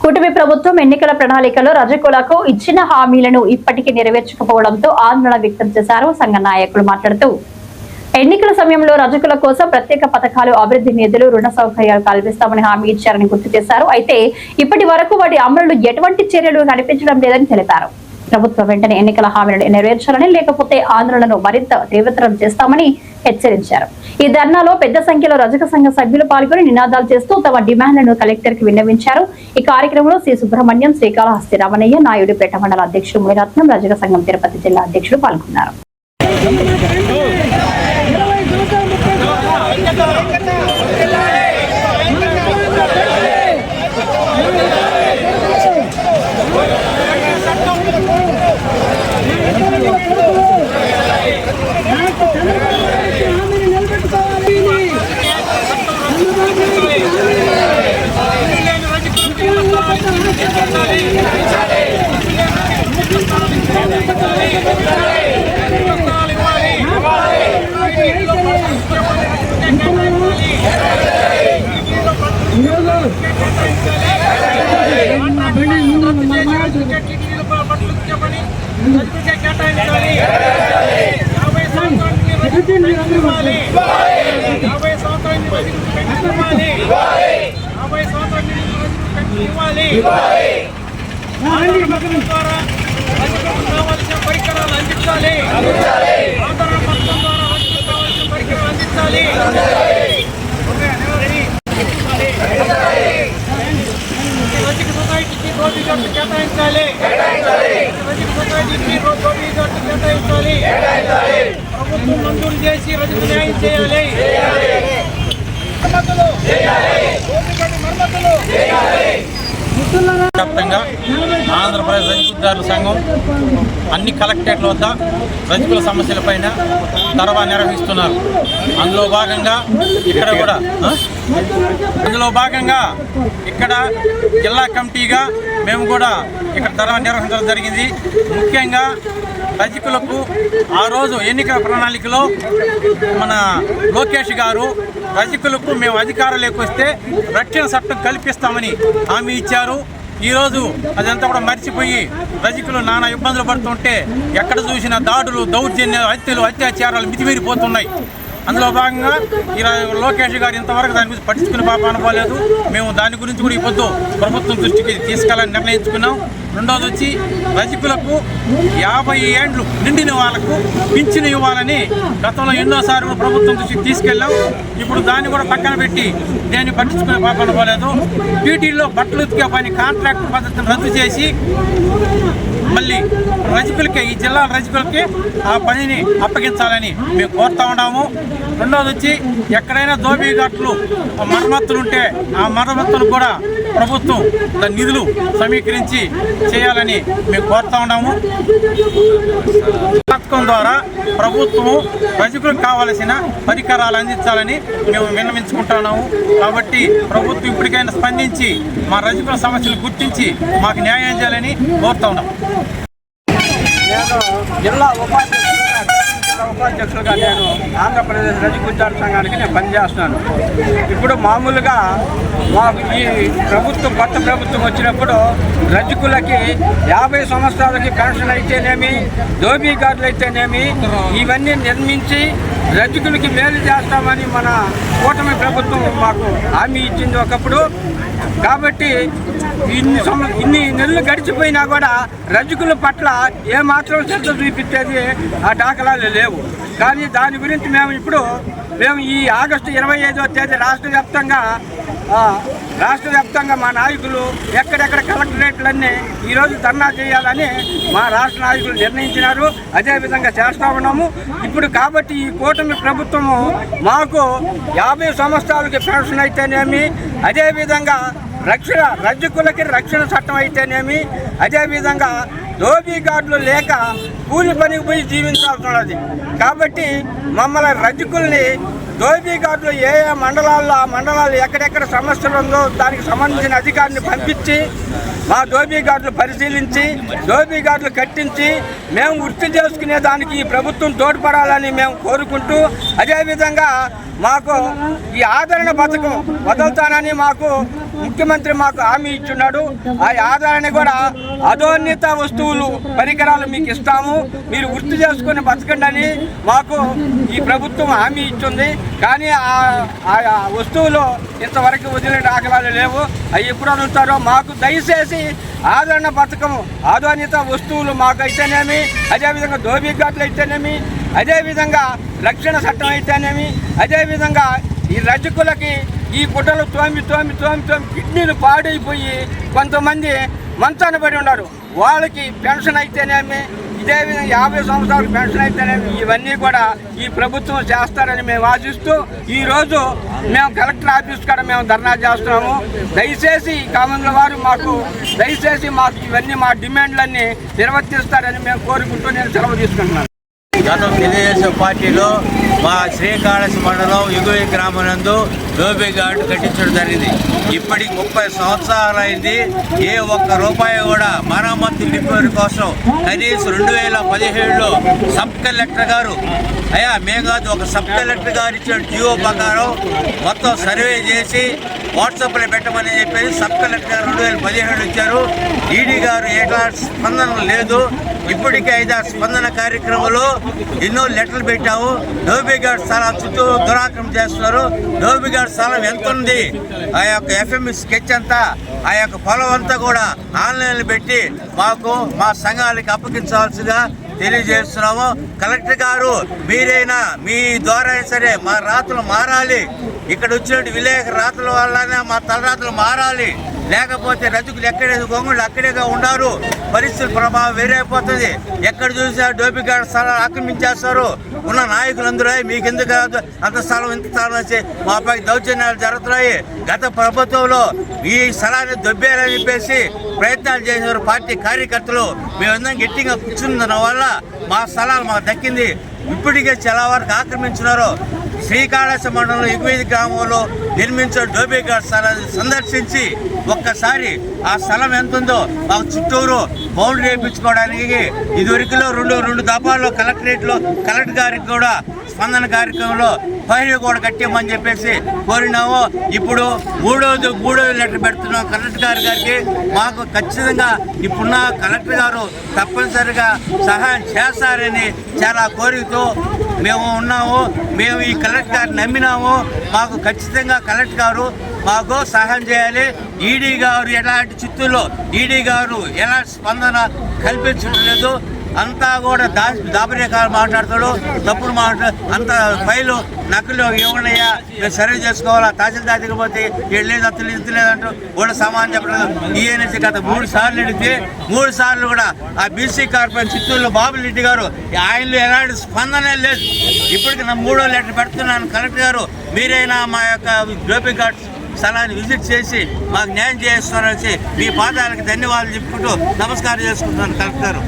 కూటమి ప్రభుత్వం ఎన్నికల ప్రణాళికలో రజకులకు ఇచ్చిన హామీలను ఇప్పటికీ నెరవేర్చకపోవడంతో ఆందోళన వ్యక్తం చేశారు సంఘ నాయకులు మాట్లాడుతూ ఎన్నికల సమయంలో రజకుల కోసం ప్రత్యేక పథకాలు అభివృద్ధి నిధులు రుణ సౌకర్యాలు కల్పిస్తామని హామీ ఇచ్చారని గుర్తు చేశారు. అయితే ఇప్పటి వరకు వాటి అమలులో ఎటువంటి చర్యలు కనిపించడం లేదని తెలిపారు. ప్రభుత్వం వెంటనే ఎన్నికల హామీలను నెరవేర్చాలని లేకపోతే ఆందోళనను మరింత తీవ్రతరం చేస్తామని హెచ్చరించారు. ఈ ధర్నాలో పెద్ద సంఖ్యలో రజక సంఘ సభ్యులు పాల్గొని నినాదాలు చేస్తూ తమ డిమాండ్లను కలెక్టర్కి విన్నవించారు. ఈ కార్యక్రమంలో శ్రీ సుబ్రహ్మణ్యం శ్రీకాళహస్తి రామయ్య నాయుడుపేట మండల అధ్యక్షుడు మునిరత్నం రజక సంఘం తిరుపతి జిల్లా అధ్యక్షుడు పాల్గొన్నారు. పరికరాలు అందించాలి ఆందోళన పథకం ద్వారా రైతులకు కావాల్సిన పరికరాలు అందించాలి రజక సొసైటీకి రోడ్డు గట్టు కేటాయించాలి రజక సొసైటీకి రోడ్డు గట్టు కేటాయించాలి ప్రభుత్వం మంజూరు చేసి రజకు న్యాయం చేయాలి మరమ్మతులు రోడ్డు మరమ్మతులు వ్యాప్తంగా ఆంధ్రప్రదేశ్ రజకుదారుల సంఘం అన్ని కలెక్టరేట్ల వద్ద రజకుల సమస్యలపైన తరవా నిర్వహిస్తున్నారు. అందులో భాగంగా ఇక్కడ కూడా అందులో భాగంగా ఇక్కడ జిల్లా కమిటీగా మేము కూడా ఇక్కడ తరవా నిర్వహించడం జరిగింది. ముఖ్యంగా రజకులకు ఆ రోజు ఎన్నికల ప్రణాళికలో మన లోకేష్ గారు రజకులకు మేము అధికారంలోకి వస్తే రక్షణ చట్టం కల్పిస్తామని హామీ ఇచ్చారు. ఈరోజు అదంతా కూడా మర్చిపోయి రజకులు నానా ఇబ్బందులు పడుతుంటే ఎక్కడ చూసినా దాడులు దౌర్జన్యాలు హత్యలు అత్యాచారాలు మితిమీరిపోతున్నాయి. అందులో భాగంగా ఇలా లోకేష్ గారు ఇంతవరకు దాని గురించి పట్టించుకునే పాప అనుకోలేదు. మేము దాని గురించి కూడా ఈ పొద్దు ప్రభుత్వం దృష్టికి తీసుకెళ్ళాలని నిర్ణయించుకున్నాం. రెండోది వచ్చి రజకులకు యాభై ఏండ్లు నిండిన వాళ్ళకు పింఛను ఇవ్వాలని గతంలో ఎన్నోసార్లు ప్రభుత్వం దృష్టికి తీసుకెళ్ళాం. ఇప్పుడు దాన్ని కూడా పక్కన పెట్టి దేన్ని పట్టించుకునే పాప అనుకోలేదు. డ్యూటీల్లో బట్టలు ఉతికే పని కాంట్రాక్ట్ పద్ధతిని రద్దు చేసి మళ్ళీ రజకులకి ఈ జిల్లా రజకులకి ఆ పనిని అప్పగించాలని మేము కోరుతా ఉన్నాము. రెండోది వచ్చి ఎక్కడైనా దోబీ ఘాట్లు మరమ్మతులు ఉంటే ఆ మరమ్మతులు కూడా ప్రభుత్వం దాని నిధులు సమీకరించి చేయాలని మేము కోరుతా ఉన్నాము. పథకం ద్వారా ప్రభుత్వము ప్రజలకు కావలసిన పరికరాలు అందించాలని మేము విన్నవించుకుంటున్నాము కాబట్టి ప్రభుత్వం ఇప్పటికైనా స్పందించి మా రజకుల సమస్యలు గుర్తించి మాకు న్యాయం చేయాలని కోరుతా ఉన్నాం జిల్లా ఉపాధ్యక్షులుగా జిల్లా ఉపాధ్యక్షులుగా నేను ఆంధ్రప్రదేశ్ రజగుజ్జాల సంఘానికి నేను పనిచేస్తున్నాను ఇప్పుడు మామూలుగా మాకు ఈ ప్రభుత్వం కొత్త ప్రభుత్వం వచ్చినప్పుడు రజకులకి యాభై సంవత్సరాలకి పెన్షన్ అయితేనేమి దోబీ కార్డులు అయితేనేమి ఇవన్నీ నిర్మించి రజకులకి మేలు చేస్తామని మన కూటమి ప్రభుత్వం మాకు హామీ ఇచ్చింది ఒకప్పుడు. కాబట్టి ఇన్ని సం ఇన్ని నెలలు గడిచిపోయినా కూడా రజకుల పట్ల ఏమాత్రం శ్రద్ధ చూపించేది ఆ దాఖలాలు లేవు. కానీ దాని గురించి మేము ఇప్పుడు మేము ఈ ఆగస్టు ఇరవై ఐదో తేదీ రాష్ట్ర వ్యాప్తంగా రాష్ట్ర వ్యాప్తంగా మా నాయకులు ఎక్కడెక్కడ కలెక్టరేట్లన్నీ ఈరోజు ధర్నా చేయాలని మా రాష్ట్ర నాయకులు నిర్ణయించినారు. అదేవిధంగా చేస్తా ఉన్నాము. ఇప్పుడు కాబట్టి ఈ కూటమి ప్రభుత్వము మాకు యాభై సంవత్సరాలకి పెన్షన్ అయితేనేమి అదేవిధంగా రక్షణ రజకులకి రక్షణ చట్టం అయితేనేమి అదేవిధంగా దోబీ గార్డులు లేక కూలి పనికి పోయి జీవించాల్సి ఉన్నది. కాబట్టి మమ్మల్ని రజకుల్ని దోబీ గార్డులు ఏ ఏ మండలాల్లో ఆ మండలాలు ఎక్కడెక్కడ సమస్యలు ఉందో దానికి సంబంధించిన అధికారిని పంపించి మా దోబీ గార్డులు పరిశీలించి దోబీ గార్డులు కట్టించి మేము వృత్తి చేసుకునే దానికి ఈ ప్రభుత్వం తోడ్పడాలని మేము కోరుకుంటూ అదేవిధంగా మాకు ఈ ఆదరణ పథకం వదులుతానని మాకు ముఖ్యమంత్రి మాకు హామీ ఇచ్చున్నాడు. ఆ ఆధారాన్ని కూడా అధోన్నత వస్తువులు పరికరాలు మీకు ఇస్తాము. మీరు గుర్తు చేసుకుని బతకండి అని మాకు ఈ ప్రభుత్వం హామీ ఇచ్చింది. కానీ ఆ- వస్తువులు ఇంతవరకు వదిలిన దాఖలాలు లేవు. అవి ఎప్పుడు అడుగుతారో మాకు దయచేసి ఆదరణ పథకం ఆధునిత వస్తువులు మాకు అయితేనేమి అదేవిధంగా దోబీ ఘాట్లు అయితేనేమి అదేవిధంగా రక్షణ చట్టం అయితేనేమి అదేవిధంగా ఈ రజకులకి ఈ గుడ్డలు తోమి తోమి తోమి తోమి కిడ్నీలు పాడైపోయి కొంతమంది మంచాన పడి ఉన్నారు. వాళ్ళకి పెన్షన్ అయితేనేమి ఇదే విధంగా యాభై సంవత్సరాలకు పెన్షన్ అయితేనేమి ఇవన్నీ కూడా ఈ ప్రభుత్వం చేస్తారని మేము ఆశిస్తూ ఈరోజు మేము కలెక్టర్ ఆఫీస్ కాడ మేము ధర్నా చేస్తున్నాము. దయచేసి కామన్ల వారు మాకు దయచేసి మాకు ఇవన్నీ మా డిమాండ్లన్నీ నిర్వర్తిస్తారని మేము కోరుకుంటూ నేను సెలవు తీసుకుంటున్నాను. గతం తెలుగుదేశం పార్టీలో మా శ్రీకాళహస్తి మండలం ఎగువ గ్రామనందు నందు డోబీ ఘాట్ కట్టించడం జరిగింది. ఇప్పటికి ముప్పై సంవత్సరాలైంది. ఏ ఒక్క రూపాయి కూడా మరమ్మతు రిపేర్ కోసం కనీసం రెండు వేల పదిహేడులో సబ్ కలెక్టర్ గారు అయ్యా మేము కాదు ఒక సబ్ కలెక్టర్ గారు ఇచ్చిన జియో ప్రకారం మొత్తం సర్వే చేసి వాట్సాప్లో పెట్టమని చెప్పేసి సబ్ కలెక్టర్ గారు రెండు వేల పదిహేడు ఇచ్చారు. ఈడీ గారు ఎట్లా స్పందన లేదు. ఇప్పటికే ఐదారు స్పందన కార్యక్రమంలో ఎన్నో లెటర్లు పెట్టాము. డోబిగాడ్ స్థలం చుట్టూ దురాక్రమం చేస్తున్నారు. డోబిగాడ్ స్థలం ఎంత ఉంది? ఆ యొక్క ఎఫ్ఎంఈ స్కెచ్ అంతా ఆ యొక్క పొలం అంతా కూడా ఆన్లైన్లో పెట్టి మాకు మా సంఘాలకి అప్పగించాల్సిగా తెలియజేస్తున్నాము. కలెక్టర్ గారు మీరైనా మీ ద్వారా సరే మా రాతలు మారాలి. ఇక్కడ వచ్చినట్టు విలేక రాతల వల్లనే మా తలరాతలు మారాలి. లేకపోతే రజకులు ఎక్కడే గొంగుళ్ళు అక్కడేగా ఉన్నారు పరిస్థితుల ప్రభావం వేరైపోతుంది. ఎక్కడ చూసినా డోపిగాడ స్థలాలు ఆక్రమించేస్తారు. ఉన్న నాయకులందరూ మీకు ఎందుకు కాదు అంత స్థలం ఇంత స్థలం వచ్చి మాపై దౌర్జన్యాలు జరుగుతున్నాయి. గత ప్రభుత్వంలో ఈ స్థలాన్ని దొబ్బేయాలని చెప్పేసి ప్రయత్నాలు చేశారు పార్టీ కార్యకర్తలు. మేమందరం గట్టిగా కూర్చున్న వల్ల మా స్థలాలు మాకు దక్కింది. ఇప్పటికే చాలా వరకు ఆక్రమించినారు. శ్రీకాళహస్తి మండలం ఎగువేది గ్రామంలో నిర్మించిన డోబేఘాట్ స్థలాన్ని సందర్శించి ఒక్కసారి ఆ స్థలం ఎంత ఉందో మాకు చుట్టూరు బౌండరీ వేయించుకోవడానికి ఇదివరకులో రెండు రెండు దఫాల్లో కలెక్టరేట్లో కలెక్టర్ గారికి కూడా స్పందన కార్యక్రమంలో పైరు కూడా కట్టేమని చెప్పేసి కోరినాము. ఇప్పుడు మూడోది మూడోది లెటర్ పెడుతున్నాం కలెక్టర్ గారి గారికి. మాకు ఖచ్చితంగా ఇప్పుడున్న కలెక్టర్ గారు తప్పనిసరిగా సహాయం చేస్తారని చాలా కోరికతో మేము ఉన్నాము. మేము ఈ కలెక్టర్ గారిని నమ్మినాము. మాకు ఖచ్చితంగా కలెక్టర్ గారు మాకు సహాయం చేయాలి. ఈడీ గారు ఎలాంటి చిత్తూరులో ఈడీ గారు ఎలాంటి స్పందన కల్పించడం లేదు. అంతా కూడా దా దాపరికాలు మాట్లాడతాడు తప్పుడు మాట్లాడు అంత ఫైలు నకలు ఇవ్వనయ్యా మేము సర్వ్ చేసుకోవాలా తహసీల్దార్ దగ్గర పోతే ఏడు లేదు అత్త లేదు కూడా సమానం చెప్పలేదు ఈఎన్ఎస్ గత మూడు సార్లు అడిగితే మూడు సార్లు కూడా ఆ బీసీ కార్పొరేషన్ చిత్తూరులో బాబు రెడ్డి గారు ఆయనలో ఎలాంటి స్పందనే లేదు. ఇప్పటికి నా మూడో లెటర్ పెడుతున్నాను. కలెక్టర్ గారు మీరైనా మా యొక్క డోపీ ఘాట్ స్థలాన్ని విజిట్ చేసి మాకు న్యాయం చేస్తున్నారని మీ పాదాలకు ధన్యవాదాలు చెప్పుకుంటూ నమస్కారం చేసుకుంటున్నాను కలెక్టర్ గారు.